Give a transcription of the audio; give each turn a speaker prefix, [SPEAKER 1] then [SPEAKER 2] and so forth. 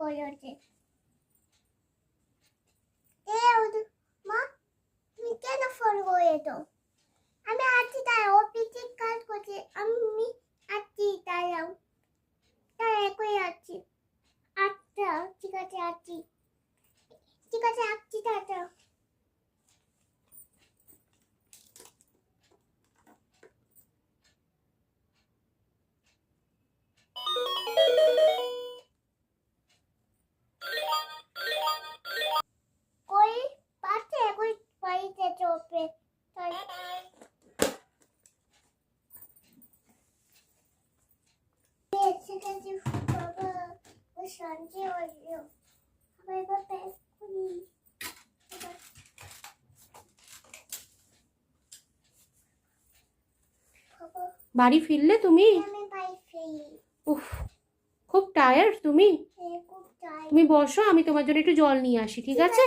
[SPEAKER 1] করেছে মা কেন ফোন করেছ আমি আছি তাই অফিসে কাজ করছি আমি আছি দাঁড়াও তাই একই আছি আচ্ছা ঠিক আছে আছি ঠিক আছে আসছি টাটা
[SPEAKER 2] বাড়ি ফিরলে তুমি? উফ খুব টায়ার্ড তুমি। তুমি বসো আমি তোমার জন্য একটু জল নিয়ে আসি ঠিক আছে?